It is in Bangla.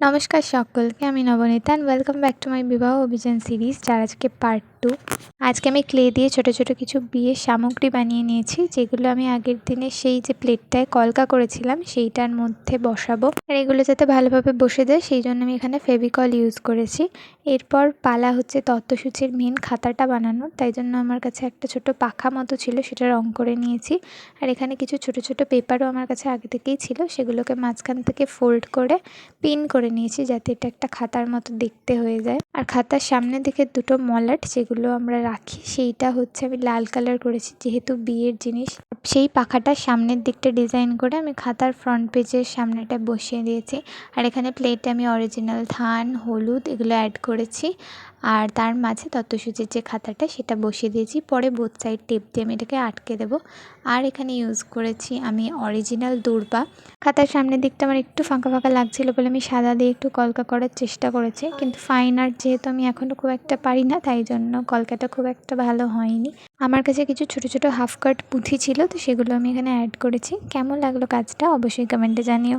নমস্কার সকলকে, আমি Nabanita and welcome back to my বিবাহ অভিযান সিরিজ যার আজকে পার্ট টু আজকে আমি ক্লে দিয়ে ছোট ছোট কিছু বিয়ের সামগ্রী বানিয়ে নিয়েছি, যেগুলো আমি আগের দিনে সেই যে প্লেটটায় কলকা করেছিলাম, সেইটার মধ্যে বসাবো। আর এগুলো যাতে ভালোভাবে বসে যায়, সেই জন্য আমি এখানে ফেভিকল ইউজ করেছি। এরপর পালা হচ্ছে তত্ত্বসূচির মেন খাতাটা বানানো, তাই জন্য আমার কাছে একটা ছোট পাখা মতো ছিল, সেটা রং করে নিয়েছি। আর এখানে কিছু ছোট ছোট পেপারও আমার কাছে আগে থেকেই ছিল, সেগুলোকে মাঝখান থেকে ফোল্ড করে পিন করে নিয়েছি যাতে এটা একটা খাতার মতো দেখতে হয়ে যায়। আর খাতার সামনে দিকে দুটো মলাট যেগুলো আমরা রাখি, সেইটা হচ্ছে আমি লাল কালার করেছি যেহেতু বিয়ের জিনিস। সেই পাখাটা সামনের দিকটা ডিজাইন করে আমি খাতার ফ্রন্ট পেজের সামনেটা বসিয়ে দিয়েছি। আর এখানে প্লেটে আমি অরিজিনাল ধান, হলুদ এগুলো অ্যাড করেছি। আর তার মাঝে তত্ত্বসূচির যে খাতাটা, সেটা বসিয়ে দিয়েছি। পরে বোথ সাইড টেপ দিয়ে আমি এটাকে আটকে দেবো। আর এখানে ইউজ করেছি আমি অরিজিনাল দূর্বা। খাতার সামনের দিকটা আমার একটু ফাঁকা ফাঁকা লাগছিল বলে আমি সাদা দিয়ে একটু কলকা করার চেষ্টা করেছি। কিন্তু ফাইন আর্ট যেহেতু আমি এখনও খুব একটা পারি না, তাই জন্য কলকাটা খুব একটা ভালো হয়নি। আমার কাছে কিছু ছোট ছোট হাফ কাট পুঁথি ছিল, তো সেগুলো আমি এখানে অ্যাড করেছি। কেমন লাগল কাজটা অবশ্যই কমেন্টে জানিও।